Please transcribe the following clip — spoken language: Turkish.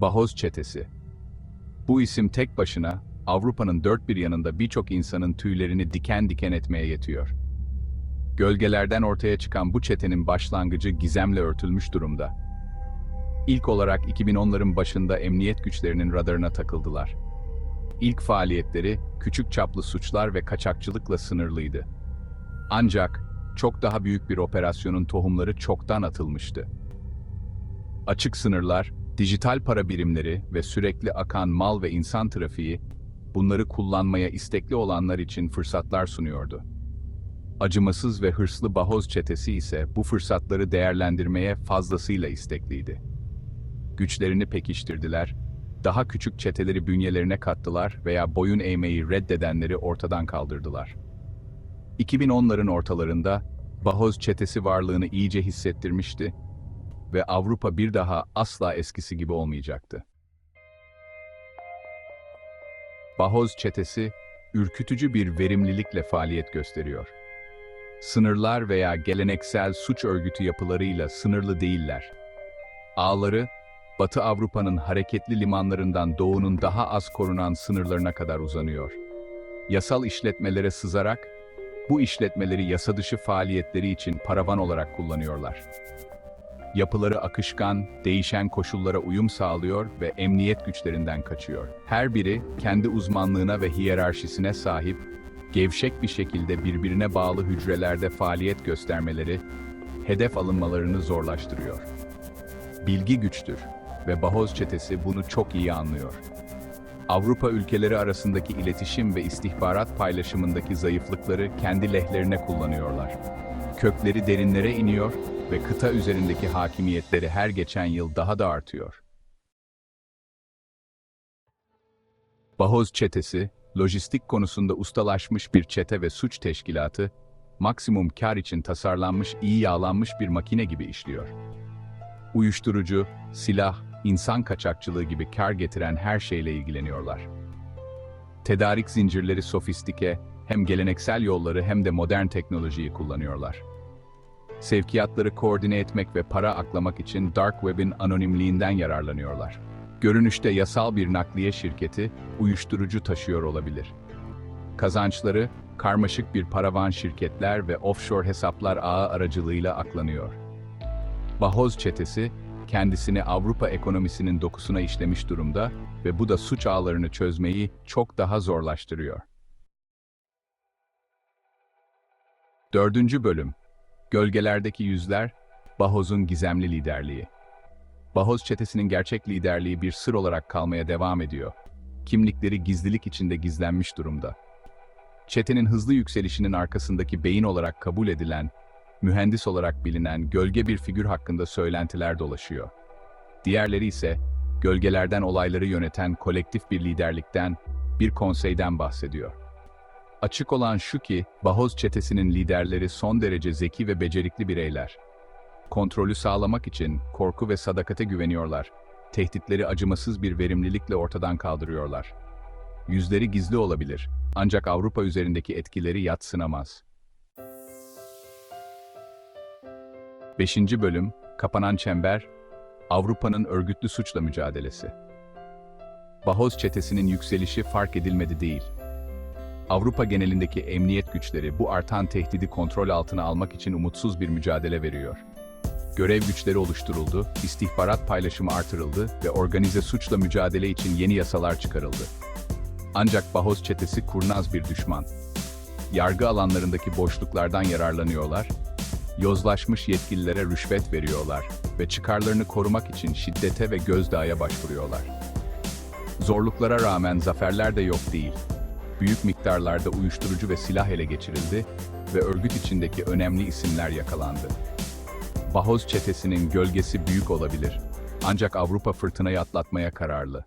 Bahoz Çetesi. Bu isim tek başına Avrupa'nın dört bir yanında birçok insanın tüylerini diken diken etmeye yetiyor. Gölgelerden ortaya çıkan bu çetenin başlangıcı gizemle örtülmüş durumda. İlk olarak 2010'ların başında emniyet güçlerinin radarına takıldılar. İlk faaliyetleri küçük çaplı suçlar ve kaçakçılıkla sınırlıydı. Ancak çok daha büyük bir operasyonun tohumları çoktan atılmıştı. Açık sınırlar, dijital para birimleri ve sürekli akan mal ve insan trafiği bunları kullanmaya istekli olanlar için fırsatlar sunuyordu. Acımasız ve hırslı Bahoz çetesi ise bu fırsatları değerlendirmeye fazlasıyla istekliydi. Güçlerini pekiştirdiler, daha küçük çeteleri bünyelerine kattılar veya boyun eğmeyi reddedenleri ortadan kaldırdılar. 2010'ların ortalarında Bahoz çetesi varlığını iyice hissettirmişti ve Avrupa bir daha asla eskisi gibi olmayacaktı. Bahoz çetesi, ürkütücü bir verimlilikle faaliyet gösteriyor. Sınırlar veya geleneksel suç örgütü yapılarıyla sınırlı değiller. Ağları, Batı Avrupa'nın hareketli limanlarından doğunun daha az korunan sınırlarına kadar uzanıyor. Yasal işletmelere sızarak, bu işletmeleri yasa dışı faaliyetleri için paravan olarak kullanıyorlar. Yapıları akışkan, değişen koşullara uyum sağlıyor ve emniyet güçlerinden kaçıyor. Her biri kendi uzmanlığına ve hiyerarşisine sahip, gevşek bir şekilde birbirine bağlı hücrelerde faaliyet göstermeleri, hedef alınmalarını zorlaştırıyor. Bilgi güçtür ve Bahoz çetesi bunu çok iyi anlıyor. Avrupa ülkeleri arasındaki iletişim ve istihbarat paylaşımındaki zayıflıkları kendi lehlerine kullanıyorlar. Kökleri derinlere iniyor ve kıta üzerindeki hakimiyetleri her geçen yıl daha da artıyor. Bahoz çetesi, lojistik konusunda ustalaşmış bir çete ve suç teşkilatı, maksimum kar için tasarlanmış iyi yağlanmış bir makine gibi işliyor. Uyuşturucu, silah, insan kaçakçılığı gibi kar getiren her şeyle ilgileniyorlar. Tedarik zincirleri sofistike, hem geleneksel yolları hem de modern teknolojiyi kullanıyorlar. Sevkiyatları koordine etmek ve para aklamak için Dark Web'in anonimliğinden yararlanıyorlar. Görünüşte yasal bir nakliye şirketi uyuşturucu taşıyor olabilir. Kazançları karmaşık bir paravan şirketler ve offshore hesaplar ağı aracılığıyla aklanıyor. Bahoz çetesi kendisini Avrupa ekonomisinin dokusuna işlemiş durumda ve bu da suç ağlarını çözmeyi çok daha zorlaştırıyor. Dördüncü bölüm Gölgelerdeki Yüzler, Bahoz'un gizemli liderliği. Bahoz çetesinin gerçek liderliği bir sır olarak kalmaya devam ediyor. Kimlikleri gizlilik içinde gizlenmiş durumda. Çetenin hızlı yükselişinin arkasındaki beyin olarak kabul edilen, mühendis olarak bilinen gölge bir figür hakkında söylentiler dolaşıyor. Diğerleri ise gölgelerden olayları yöneten kolektif bir liderlikten, bir konseyden bahsediyor. Açık olan şu ki, Bahoz çetesinin liderleri son derece zeki ve becerikli bireyler. Kontrolü sağlamak için korku ve sadakate güveniyorlar. Tehditleri acımasız bir verimlilikle ortadan kaldırıyorlar. Yüzleri gizli olabilir, ancak Avrupa üzerindeki etkileri yatsınamaz. 5. Bölüm, Kapanan Çember, Avrupa'nın örgütlü suçla mücadelesi. Bahoz çetesinin yükselişi fark edilmedi değil. Avrupa genelindeki emniyet güçleri bu artan tehdidi kontrol altına almak için umutsuz bir mücadele veriyor. Görev güçleri oluşturuldu, istihbarat paylaşımı artırıldı ve organize suçla mücadele için yeni yasalar çıkarıldı. Ancak Bahoz çetesi kurnaz bir düşman. Yargı alanlarındaki boşluklardan yararlanıyorlar, yozlaşmış yetkililere rüşvet veriyorlar ve çıkarlarını korumak için şiddete ve gözdağıya başvuruyorlar. Zorluklara rağmen zaferler de yok değil büyük miktarlarda uyuşturucu ve silah ele geçirildi ve örgüt içindeki önemli isimler yakalandı. Bahoz çetesinin gölgesi büyük olabilir. Ancak Avrupa fırtınayı atlatmaya kararlı.